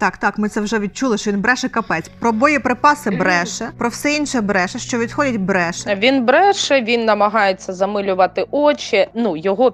Так, так, ми це вже відчули, що він бреше капець. Про боєприпаси бреше, про все інше бреше, що відходять бреше. Він бреше, він намагається замилювати очі. Ну його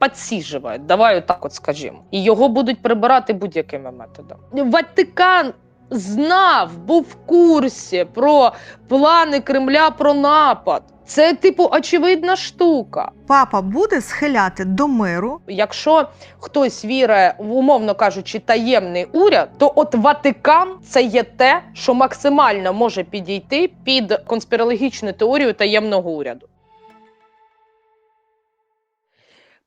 підсіжують, давай отак от скажімо. І його будуть прибирати будь-якими методами. Ватикан знав, був в курсі про плани Кремля про напад. Це типу очевидна штука. Папа буде схиляти до миру. Якщо хтось вірить в умовно кажучи таємний уряд, то от Ватикан це є те, що максимально може підійти під конспірологічну теорію таємного уряду.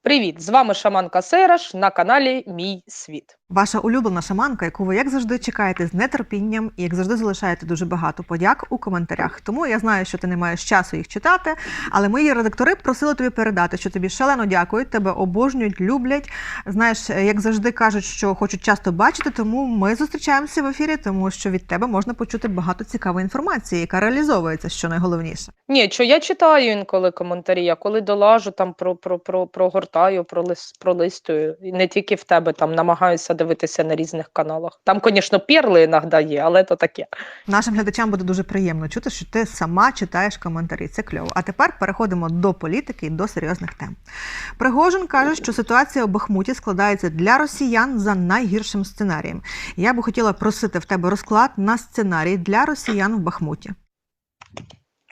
Привіт! З вами Шаманка Сейраш на каналі Мій Світ. Ваша улюблена шаманка, яку ви як завжди чекаєте з нетерпінням і як завжди залишаєте дуже багато подяк у коментарях. Тому я знаю, що ти не маєш часу їх читати, але мої редактори просили тобі передати, що тобі шалено дякують, тебе обожнюють, люблять. Знаєш, як завжди кажуть, що хочуть часто бачити, тому ми зустрічаємося в ефірі, тому що від тебе можна почути багато цікавої інформації, яка реалізовується, що найголовніше. Ні, що я читаю інколи коментарі, я коли долажу там про, про, про, прогортаю, пролис, пролистую. І не тільки в тебе там намагаюся дивитися на різних каналах. Там, звісно, перли іноді є, але то таке. Нашим глядачам буде дуже приємно чути, що ти сама читаєш коментарі. Це кльово. А тепер переходимо до політики і до серйозних тем. Пригожин каже, що ситуація у Бахмуті складається для росіян за найгіршим сценарієм. Я би хотіла просити в тебе розклад на сценарій для росіян в Бахмуті.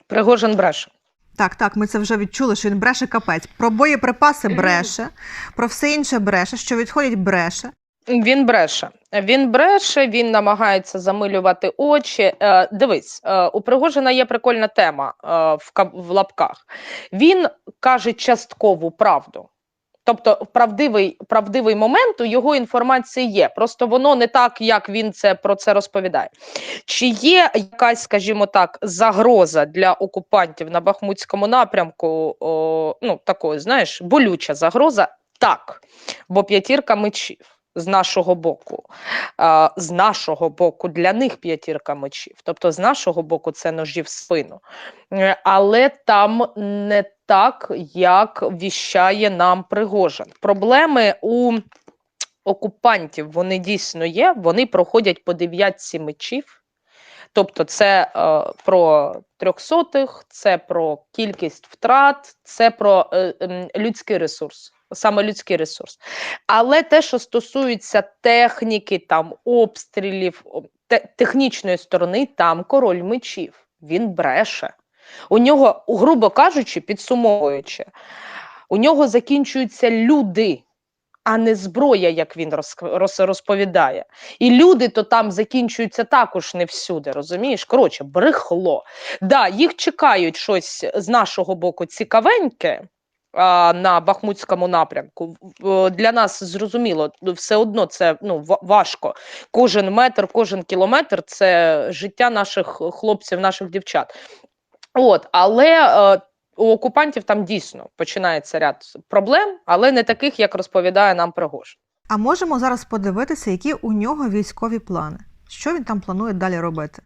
Пригожин бреше. Так, так, ми це вже відчули, що він бреше капець. Про боєприпаси бреше, про все інше бреше, що відходять бреше. Він бреше. Він бреше, він намагається замилювати очі. Е, дивись, е, у Пригожина є прикольна тема е, в, в лапках. Він каже часткову правду. Тобто, правдивий, правдивий момент у його інформації є. Просто воно не так, як він це про це розповідає. Чи є якась, скажімо так, загроза для окупантів на Бахмутському напрямку? О, ну, такої, знаєш, болюча загроза? Так. Бо п'ятірка мечів з нашого боку. З нашого боку для них п'ятірка мечів. Тобто, з нашого боку, це ножі в спину. Е, Але там не так, як віщає нам Пригожин. Проблеми у окупантів вони дійсно є, вони проходять по дев'ятці мечів. Тобто, це е, про трьохсотих, це про кількість втрат, це про е, ем, людський ресурс, саме людський ресурс. Але те, що стосується техніки, там обстрілів, те- технічної сторони, там король мечів. Він бреше. У нього, грубо кажучи, підсумовуючи, у нього закінчуються люди, а не зброя, як він розповідає. І люди то там закінчуються також не всюди, розумієш? Коротше, брехло. Да, їх чекають щось з нашого боку цікавеньке. На Бахмутському напрямку для нас зрозуміло, все одно це ну ва- важко. Кожен метр, кожен кілометр це життя наших хлопців, наших дівчат. От, але е, у окупантів там дійсно починається ряд проблем, але не таких, як розповідає нам Пригожин. А можемо зараз подивитися, які у нього військові плани. Що він там планує далі робити?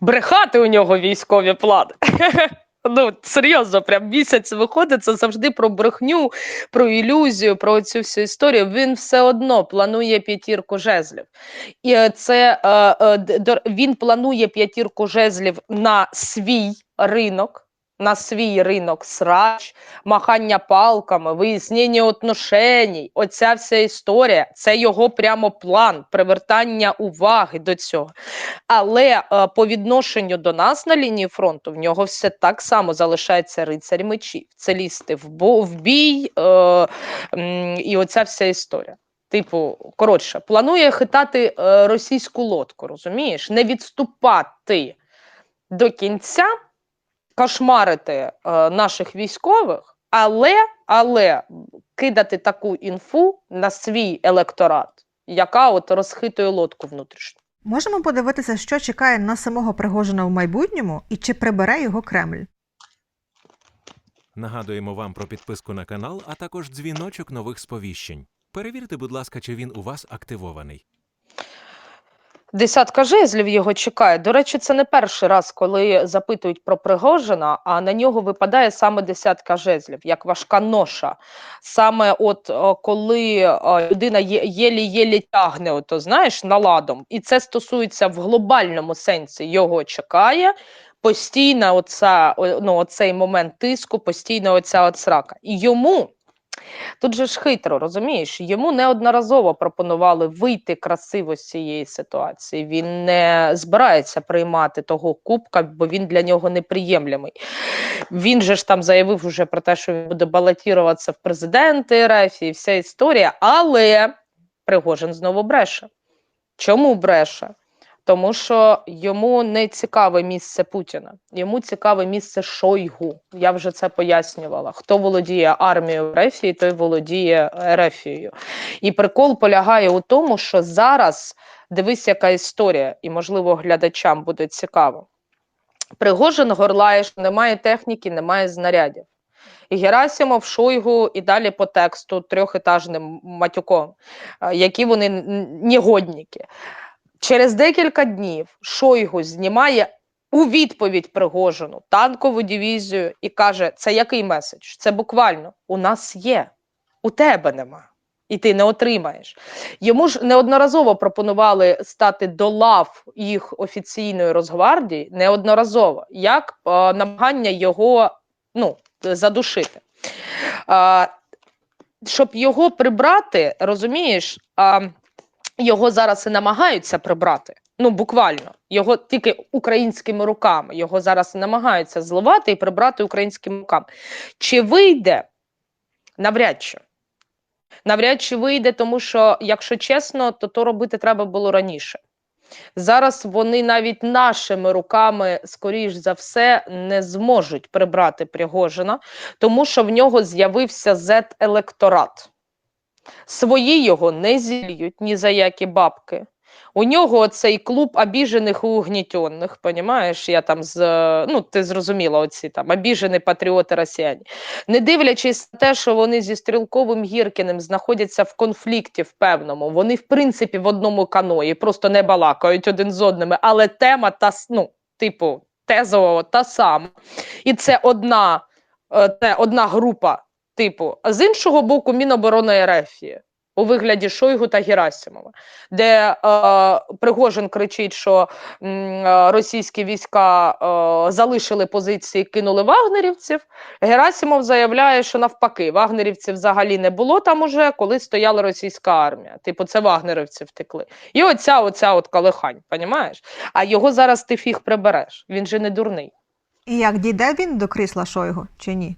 Брехати у нього військові плани. Ну, серйозно, прям місяць виходить, це завжди про брехню, про ілюзію, про цю всю історію. Він все одно планує п'ятірку жезлів. І е, це е, е, він планує п'ятірку жезлів на свій ринок. На свій ринок срач, махання палками, вияснення отношеній. Оця вся історія це його прямо план привертання уваги до цього. Але е, по відношенню до нас на лінії фронту в нього все так само залишається рицарь мечів. Це лізти в, бо, в бій е, м, і оця вся історія. Типу, коротше, планує хитати е, російську лодку, розумієш? Не відступати до кінця, кошмарити е, наших військових, але, але кидати таку інфу на свій електорат, яка от розхитує лодку внутрішню. Можемо подивитися, що чекає на самого Пригожина в майбутньому і чи прибере його Кремль. Нагадуємо вам про підписку на канал, а також дзвіночок нових сповіщень. Перевірте, будь ласка, чи він у вас активований. Десятка жезлів його чекає. До речі, це не перший раз, коли запитують про Пригожина, а на нього випадає саме десятка жезлів, як важка ноша. Саме от коли людина єлі-єлі тягне, ото, знаєш, наладом, і це стосується в глобальному сенсі, його чекає. Постійно оця, ну, оцей момент тиску, постійно оця от срака. І йому Тут же ж хитро, розумієш? Йому неодноразово пропонували вийти красиво з цієї ситуації. Він не збирається приймати того кубка, бо він для нього неприємлемий. Він же ж там заявив уже про те, що він буде балотуватися в президенти РФ і вся історія, але Пригожин знову бреше. Чому бреше? Тому що йому не цікаве місце Путіна, йому цікаве місце Шойгу. Я вже це пояснювала. Хто володіє армією Рефії, той володіє Рефією. І прикол полягає у тому, що зараз дивись, яка історія, і можливо глядачам буде цікаво. Пригожин горлає, що немає техніки, немає знарядів. І Герасимов, Шойгу і далі по тексту трьохетажним матюком, е, які вони н- н- негодники. Через декілька днів Шойгу знімає у відповідь Пригожину танкову дивізію і каже: це який меседж? Це буквально у нас є, у тебе нема. І ти не отримаєш. Йому ж неодноразово пропонували стати до лав їх офіційної Росгвардії, неодноразово, як е, намагання його ну, задушити. Е, щоб його прибрати, розумієш, а, його зараз і намагаються прибрати. Ну, буквально, його тільки українськими руками. Його зараз і намагаються зливати і прибрати українськими руками. Чи вийде? Навряд чи. Навряд чи вийде, тому що, якщо чесно, то то робити треба було раніше. Зараз вони навіть нашими руками, скоріш за все, не зможуть прибрати Пригожина, тому що в нього з'явився Z-електорат. Свої його не зільють ні за які бабки. У нього цей клуб обіжених і угнітенних, понімаєш? Я там з ну ти зрозуміла, оці там обіжені патріоти росіяни. Не дивлячись на те, що вони зі стрілковим Гіркіним знаходяться в конфлікті в певному, вони в принципі в одному каної, просто не балакають один з одними, але тема та ну, типу, тезово та сама. І це одна, е, це одна група, типу, а з іншого боку, Міноборони РФ у вигляді Шойгу та Герасимова, де е, Пригожин кричить, що е, російські війська е, залишили позиції, кинули вагнерівців. Герасимов заявляє, що навпаки, вагнерівців взагалі не було там уже, коли стояла російська армія. Типу, це вагнерівці втекли. І оця, оця от калихань, понімаєш? А його зараз ти фіг прибереш. Він же не дурний. І як дійде він до крісла Шойгу чи ні?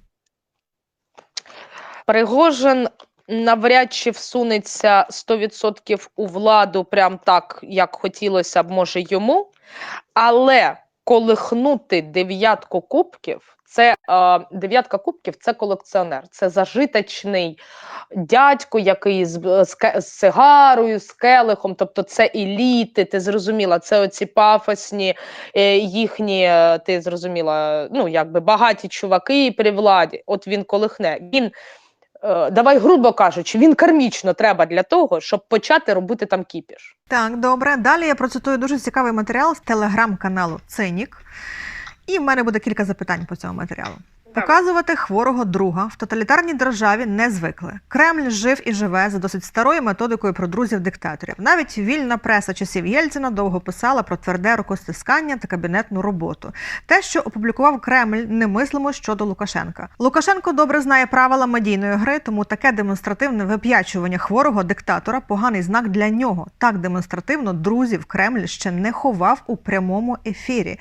Пригожин навряд чи всунеться 100% у владу, прям так, як хотілося б, може йому. Але колихнути дев'ятку кубків, це е, дев'ятка кубків це колекціонер, це зажиточний дядько, який з, з, з сигарою, з келихом, тобто це еліти, ти зрозуміла, це оці пафосні е, їхні, е, ти зрозуміла, ну якби багаті чуваки при владі. От він колихне. Він давай грубо кажучи, він кармічно треба для того, щоб почати робити там кіпіш. Так, добре. Далі я процитую дуже цікавий матеріал з телеграм-каналу Цинік. І в мене буде кілька запитань по цьому матеріалу. Показувати хворого друга в тоталітарній державі не звикли. Кремль жив і живе за досить старою методикою про друзів-диктаторів. Навіть вільна преса часів Єльцина довго писала про тверде рукостискання та кабінетну роботу. Те, що опублікував Кремль, немислимо щодо Лукашенка. Лукашенко добре знає правила медійної гри, тому таке демонстративне вип'ячування хворого диктатора поганий знак для нього. Так демонстративно друзів Кремль ще не ховав у прямому ефірі.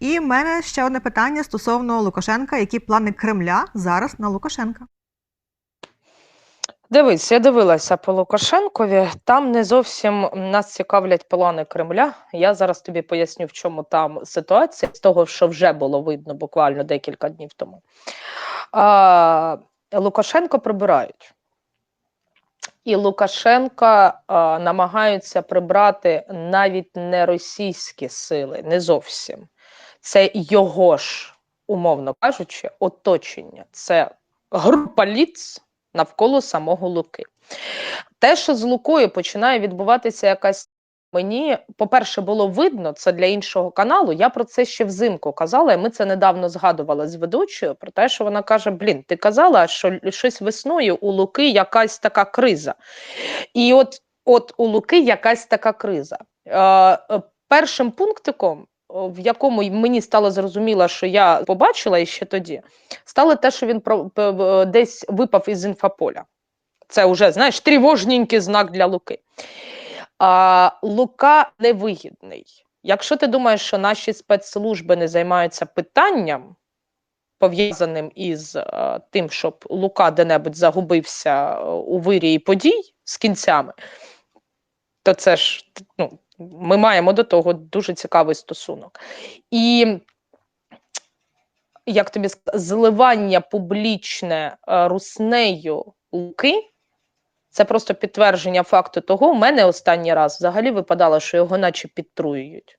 І в мене ще одне питання стосовно Лукашенка. Які плани Кремля зараз на Лукашенка? Дивись, я дивилася по Лукашенкові. Там не зовсім нас цікавлять плани Кремля. Я зараз тобі поясню, в чому там ситуація, з того, що вже було видно буквально декілька днів тому. А, Лукашенко прибирають. І Лукашенка а, намагаються прибрати навіть не російські сили, не зовсім. Це його ж, умовно кажучи, оточення. Це група ліц навколо самого Луки. Те, що з Лукою починає відбуватися якась Мені, по-перше, було видно це для іншого каналу. Я про це ще взимку казала, і ми це недавно згадували з ведучою про те, що вона каже: Блін, ти казала, що щось весною у Луки якась така криза. І от, от у Луки якась така криза. Е, е, першим пунктиком, в якому мені стало зрозуміло, що я побачила іще тоді, стало те, що він п- десь випав із інфополя. Це вже, знаєш, тривожненький знак для Луки. А, Лука невигідний. Якщо ти думаєш, що наші спецслужби не займаються питанням, пов'язаним із е, тим, щоб Лука де-небудь загубився е, у вирії подій з кінцями, то це ж ну, ми маємо до того дуже цікавий стосунок. І як тобі сказати, зливання публічне е, руснею Луки. Це просто підтвердження факту того. У мене останній раз взагалі випадало, що його наче підтруюють.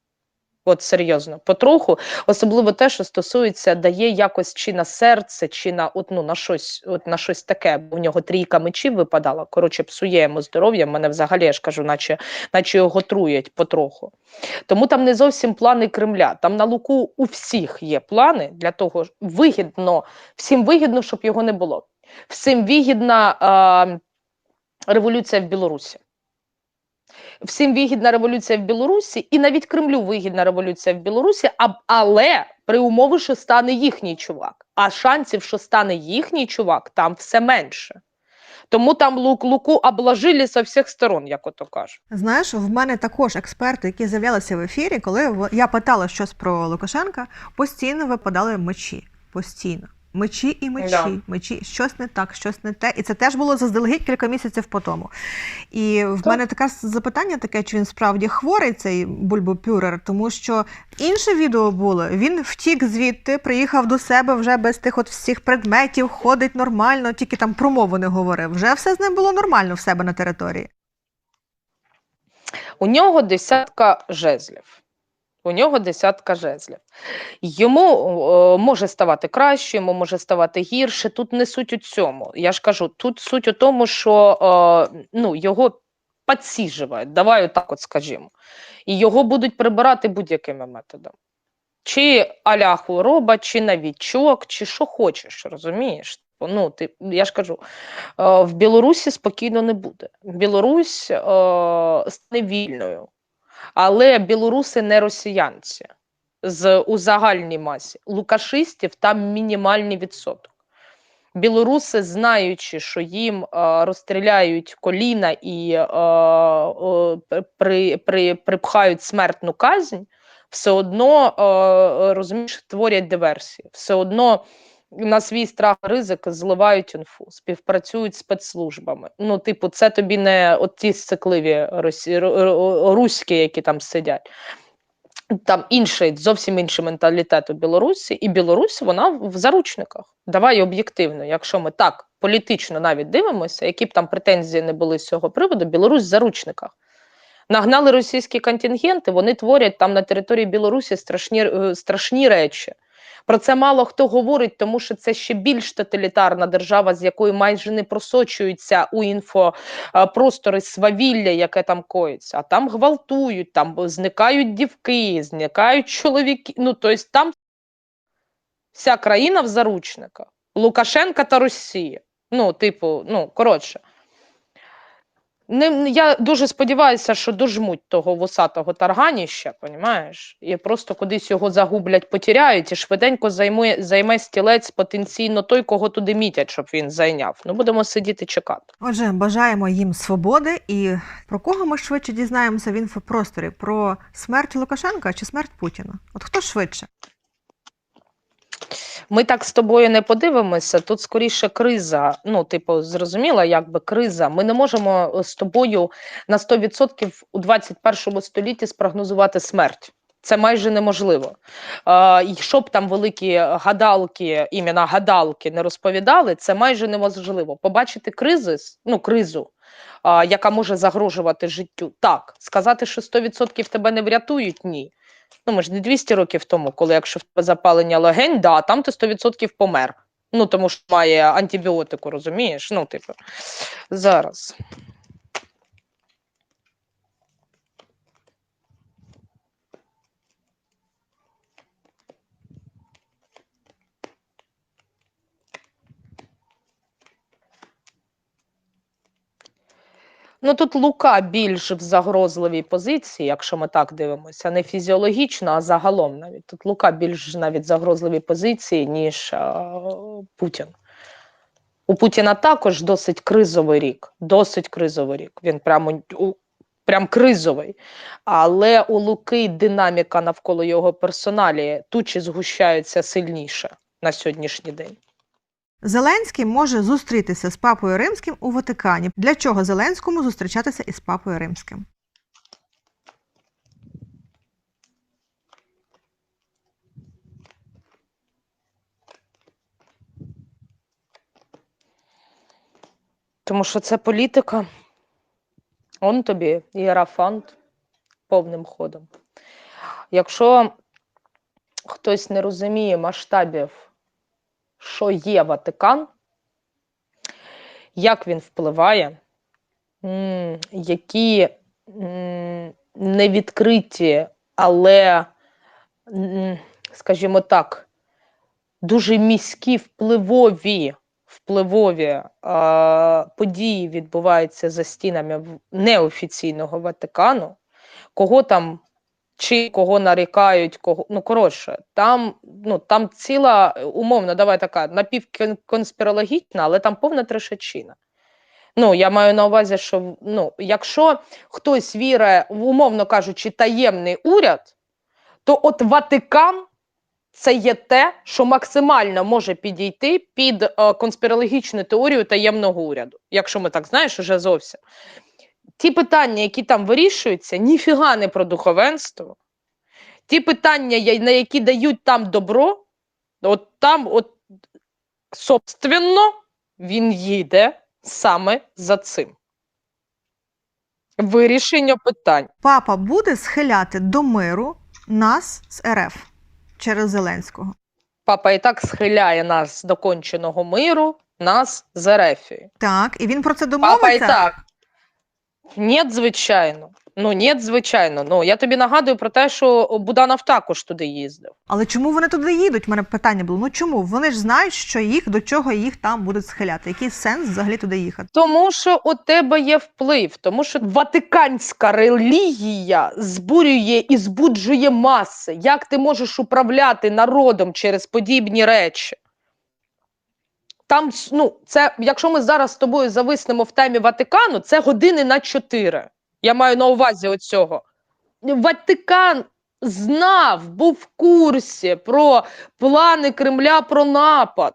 От серйозно, потроху, особливо те, що стосується, дає якось чи на серце, чи на от, ну, на щось, от на щось таке. Бо в нього трійка мечів випадала. Коротше, псує йому здоров'я. Мене взагалі я ж кажу, наче, наче його труять потроху. Тому там не зовсім плани Кремля. Там на луку у всіх є плани для того, вигідно, всім вигідно, щоб його не було. Всім вигідна. А, революція в Білорусі. Всім вигідна революція в Білорусі, і навіть Кремлю вигідна революція в Білорусі, а, але при умові, що стане їхній чувак. А шансів, що стане їхній чувак, там все менше. Тому там лук луку обложили з всіх сторон, як ото кажуть. Знаєш, в мене також експерти, які з'являлися в ефірі, коли я питала щось про Лукашенка, постійно випадали мечі. Постійно. Мечі і мечі, Да. мечі, щось не так, щось не те. І це теж було заздалегідь кілька місяців по тому. І в Так. мене таке запитання таке, чи він справді хворий, цей бульбопюрер, тому що інше відео було. Він втік звідти, приїхав до себе вже без тих от всіх предметів, ходить нормально, тільки там про мову не говорив. Вже все з ним було нормально в себе на території. У нього десятка жезлів. У нього десятка жезлів. Йому може ставати краще, йому може ставати гірше. Тут не суть у цьому. Я ж кажу, тут суть у тому, що ну, його підсіжують, давай так от скажімо. І його будуть прибирати будь-якими методами. Чи аля хвороба, чи новічок, чи що хочеш, розумієш? Ну, ти, я ж кажу, в Білорусі спокійно не буде. Білорусь стане вільною. Але білоруси не росіянці з у загальній масі. Лукашистів там мінімальний відсоток. Білоруси, знаючи, що їм е, розстріляють коліна і е, е, при, при, припхають смертну казнь, все одно е, розумієш, творять диверсії. Все одно на свій страх ризик зливають інфу, співпрацюють з спецслужбами. Ну, типу, це тобі не от ті сцикливі росі... ру- ру- руські, які там сидять. Там інший, зовсім інший менталітет у Білорусі, і Білорусь вона в заручниках. Давай об'єктивно, якщо ми так політично навіть дивимося, які б там претензії не були з цього приводу, Білорусь в заручниках. Нагнали російські контингенти, вони творять там на території Білорусі страшні, е, страшні речі. Про це мало хто говорить, тому що це ще більш тоталітарна держава, з якою майже не просочуються у інфопростори свавілля, яке там коїться. А там гвалтують, там зникають дівки, зникають чоловіки. Ну, тобто там вся країна в заручниках. Лукашенка та Росія. Ну, типу, ну, коротше. Не, я дуже сподіваюся, що дожмуть того вусатого тарганіща, понімаєш? І просто кудись його загублять, потіряють, і швиденько займе, займе стілець потенційно той, кого туди мітять, щоб він зайняв. Ну, будемо сидіти чекати. Отже, бажаємо їм свободи. І про кого ми швидше дізнаємося в інфопросторі? Про смерть Лукашенка чи смерть Путіна? От хто швидше? Ми так з тобою не подивимося. Тут скоріше криза. Ну, типу, зрозуміла, якби криза. Ми не можемо е, з тобою на 100% у 21 столітті спрогнозувати смерть. Це майже неможливо. Е, щоб там великі гадалки, іменно гадалки не розповідали, це майже неможливо. Побачити кризи, ну, кризу, е, яка може загрожувати життю. Так, сказати, що 100% тебе не врятують, ні. Ну, ми ж не 200 років тому, коли якщо в тебе запалення легень, да, там ти 100% помер. Ну, тому що має антибіотику, розумієш? Ну, типу, зараз. Ну тут Лука більш в загрозливій позиції, якщо ми так дивимося, не фізіологічно, а загалом навіть. Тут Лука більш навіть в загрозливій позиції, ніж е, Путін. У Путіна також досить кризовий рік. Досить кризовий рік. Він прямо прям кризовий. Але у Луки динаміка навколо його персоналі тучі згущаються сильніше на сьогоднішній день. Зеленський може зустрітися з папою римським у Ватикані. Для чого Зеленському зустрічатися із папою римським? Тому що це політика. Он тобі іерафант повним ходом. Якщо хтось не розуміє масштабів, що є Ватикан, як він впливає, які невідкриті, але, скажімо так, дуже міські впливові, впливові е, події відбуваються за стінами неофіційного Ватикану, кого там чи кого нарікають, кого ну коротше, там ну там ціла умовно, давай така напівконспірологічна, але там повна трешачина. Ну, я маю на увазі, що ну, якщо хтось вірить в, умовно кажучи, таємний уряд, то от Ватикан це є те, що максимально може підійти під е, конспірологічну теорію таємного уряду, якщо ми так знаєш, уже зовсім. Ті питання, які там вирішуються, ніфіга не про духовенство. Ті питання, на які дають там добро, от там, от, собственно, він їде саме за цим. Вирішення питань. Папа буде схиляти до миру нас з РФ через Зеленського. Папа і так схиляє нас до конченого миру, нас з Ерефії. Так, і він про це Папа і так. Ні, звичайно. Ну, ні, звичайно. Ну, я тобі нагадую про те, що Буданов також туди їздив. Але чому вони туди їдуть? У мене питання було. Ну чому? Вони ж знають, що їх до чого їх там будуть схиляти. Який сенс взагалі туди їхати? Тому що у тебе є вплив, тому що ватиканська релігія збурює і збуджує маси. Як ти можеш управляти народом через подібні речі? Там, ну, це, якщо ми зараз з тобою зависнемо в темі Ватикану, це години на чотири. Я маю на увазі оцього. Ватикан знав, був в курсі про плани Кремля про напад.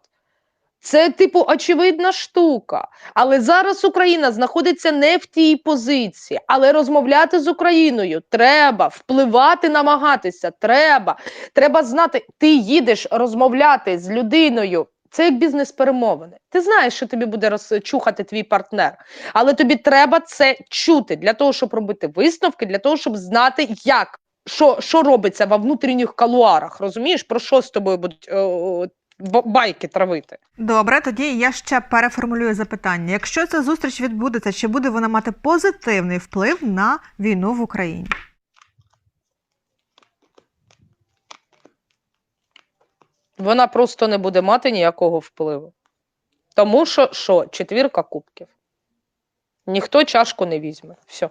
Це, типу, очевидна штука. Але зараз Україна знаходиться не в тій позиції. Але розмовляти з Україною треба, впливати, намагатися. Треба. Треба знати, ти їдеш розмовляти з людиною. Це як бізнес-перемовини. Ти знаєш, що тобі буде розчухати твій партнер, але тобі треба це чути для того, щоб робити висновки, для того, щоб знати, як що, що робиться во внутрішніх калуарах. Розумієш, про що з тобою будуть е, е, байки травити. Добре, тоді я ще переформулюю запитання. Якщо ця зустріч відбудеться, чи буде вона мати позитивний вплив на війну в Україні? Вона просто не буде мати ніякого впливу. Тому що що? Четвірка кубків. Ніхто чашку не візьме. Все.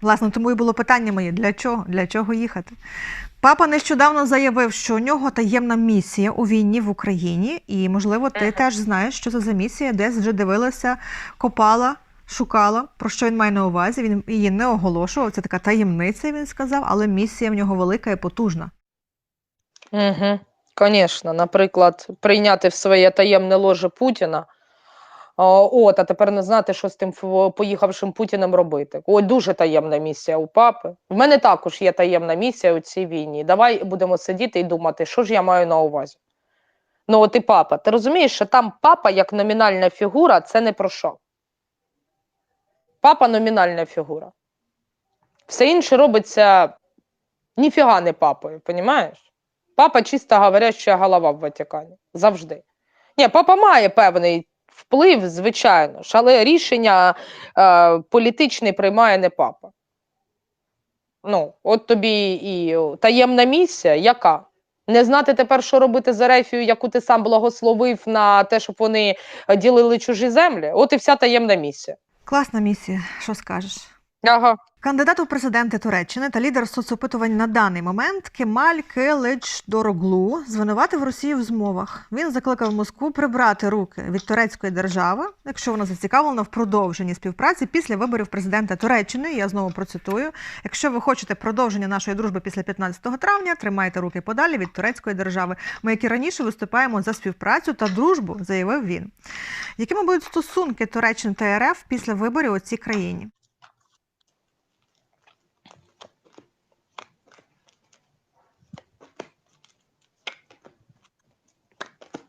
Власне, тому і було питання моє: для чого? Для чого їхати? Папа нещодавно заявив, що у нього таємна місія у війні в Україні, і, можливо, ти Мгм. теж знаєш, що це за місія, десь вже дивилася, копала, шукала, про що він має на увазі. Він її не оголошував. Це така таємниця, він сказав, але місія в нього велика і потужна. Угу. Звісно, наприклад, прийняти в своє таємне ложе Путіна. От, а тепер не знати, що з тим поїхавшим Путіним робити. Ой, дуже таємна місія у папи. В мене також є таємна місія у цій війні. Давай будемо сидіти і думати, що ж я маю на увазі. Ну, от і папа. Ти розумієш, що там папа як номінальна фігура це не про що. Папа номінальна фігура. Все інше робиться ніфіга не папою, понімаєш? Папа чисто говоряща голова в Ватикані. Завжди. Ні, папа має певний вплив, звичайно ж, але рішення е, політичне приймає не папа. Ну, от тобі і таємна місія, яка? Не знати тепер, що робити з Ерефією, яку ти сам благословив на те, щоб вони ділили чужі землі. От і вся таємна місія. Класна місія, що скажеш? Ага. Кандидат у президенти Туреччини та лідер соцопитувань на даний момент Кемаль Келич Дороглу звинуватив Росію в змовах. Він закликав Москву прибрати руки від турецької держави, якщо вона зацікавлена в продовженні співпраці після виборів президента Туреччини. Я знову процитую: якщо ви хочете продовження нашої дружби після 15 травня, тримайте руки подалі від турецької держави. Ми, як і раніше, виступаємо за співпрацю та дружбу, заявив він. Якими будуть стосунки Туреччини та РФ після виборів у цій країні?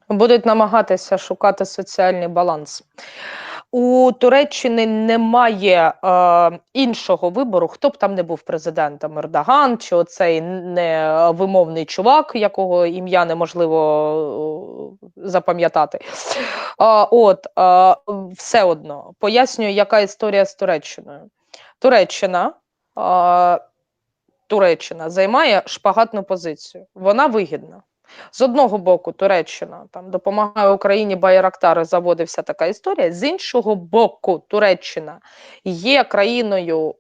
Будуть намагатися шукати соціальний баланс. У Туреччини немає е, іншого вибору, хто б там не був президентом Ердоган, чи оцей невимовний чувак, якого ім'я неможливо е, запам'ятати. От е, все одно пояснюю, яка історія з Туреччиною. Туреччина. Е, Туреччина займає шпагатну позицію. Вона вигідна. З одного боку, Туреччина там допомагає Україні Байрактари, заводився така історія. З іншого боку, Туреччина є країною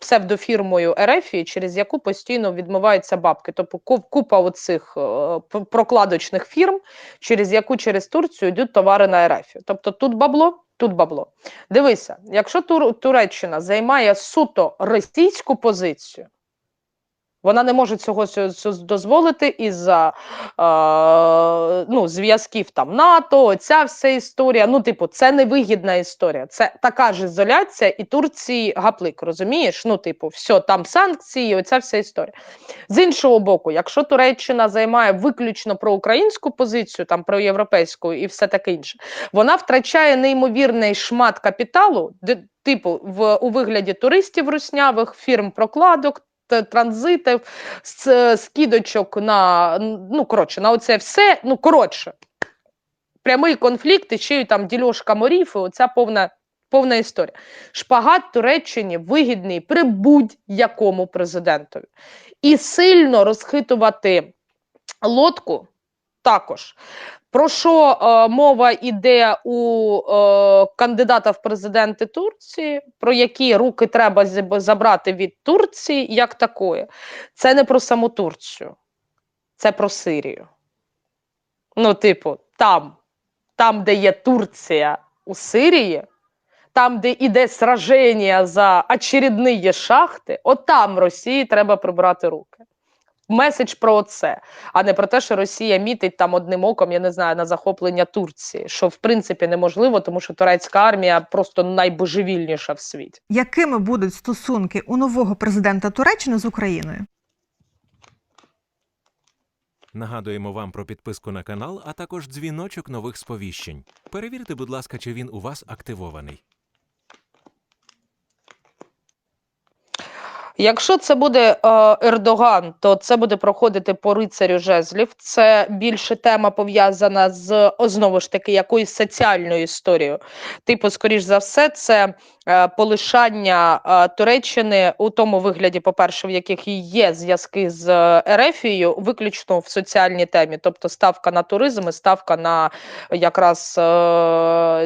псевдофірмою Ерефії, через яку постійно відмиваються бабки. Тобто купа оцих е, прокладочних фірм, через яку через Турцію йдуть товари на Ерефію. Тобто тут бабло, тут бабло. Дивися, якщо Тур- Туреччина займає суто російську позицію. Вона не може цього дозволити із-за е, ну, зв'язків там НАТО, ця вся історія. Ну, типу, це невигідна історія. Це така ж ізоляція, і Турції гаплик, розумієш? Ну, типу, все, там санкції, оця вся історія. З іншого боку, якщо Туреччина займає виключно проукраїнську позицію, там проєвропейську і все таке інше, вона втрачає неймовірний шмат капіталу, де, типу, в, у вигляді туристів руснявих, фірм прокладок. Транзитів, скидочок на ну коротше, на оце все. Ну коротше, прямий конфлікт і ще й там дільошка морів, і оця повна, повна історія. Шпагат Туреччині вигідний при будь-якому президентові. І сильно розхитувати лодку також. Про що е, мова йде у е, кандидата в президенти Турції, про які руки треба забрати від Турції як такої? Це не про саму Турцію, це про Сирію. Ну, типу, там, там, де є Турція у Сирії, там, де іде сраження за очередні шахти, от там Росії треба прибрати руки. Меседж про це, а не про те, що Росія мітить там одним оком, я не знаю, на захоплення Турції, що в принципі неможливо, тому що турецька армія просто найбожевільніша в світі. Якими будуть стосунки у нового президента Туреччини з Україною? Нагадуємо вам про підписку на канал, а також дзвіночок нових сповіщень. Перевірте, будь ласка, чи він у вас активований. Якщо це буде е, Ердоган, то це буде проходити по рицарю жезлів. Це більше тема пов'язана з знову ж таки якоюсь соціальною історією. Типу, скоріш за все, це е, полишання е, Туреччини у тому вигляді, по-перше, в яких є зв'язки з Ерефією, виключно в соціальній темі, тобто ставка на туризм і ставка на якраз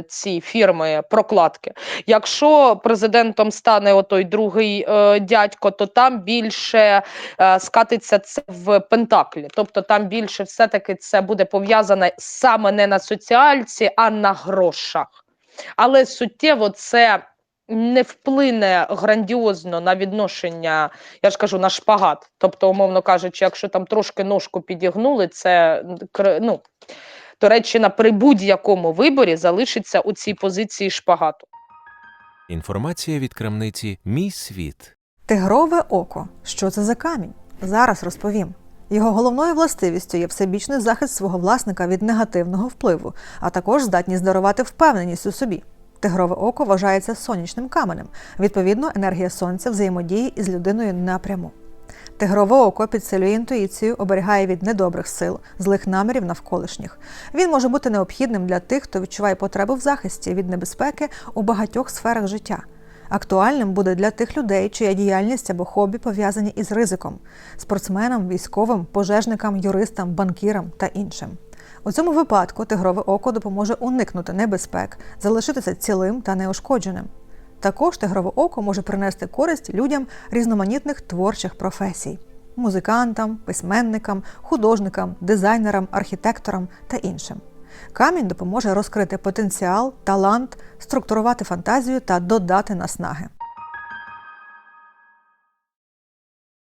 ці фірми прокладки. Якщо президентом стане отой другий е, дядько, то там більше е, скатиться це в Пентаклі. Тобто там більше все-таки це буде пов'язане саме не на соціальці, а на грошах. Але суттєво це не вплине грандіозно на відношення, я ж кажу, на шпагат. Тобто, умовно кажучи, якщо там трошки ножку підігнули, це ну, Туреччина при будь-якому виборі залишиться у цій позиції шпагату. Інформація від крамниці Мій світ. Тигрове око. Що це за камінь? Зараз розповім. Його головною властивістю є всебічний захист свого власника від негативного впливу, а також здатність дарувати впевненість у собі. Тигрове око вважається сонячним каменем. Відповідно, енергія сонця взаємодіє із людиною напряму. Тигрове око підсилює інтуїцію, оберігає від недобрих сил, злих намірів навколишніх. Він може бути необхідним для тих, хто відчуває потребу в захисті від небезпеки у багатьох сферах життя. Актуальним буде для тих людей, чия діяльність або хобі пов'язані із ризиком спортсменам, військовим, пожежникам, юристам, банкірам та іншим. У цьому випадку тигрове око допоможе уникнути небезпек, залишитися цілим та неушкодженим. Також тигрове око може принести користь людям різноманітних творчих професій музикантам, письменникам, художникам, дизайнерам, архітекторам та іншим. Камінь допоможе розкрити потенціал, талант, структурувати фантазію та додати наснаги.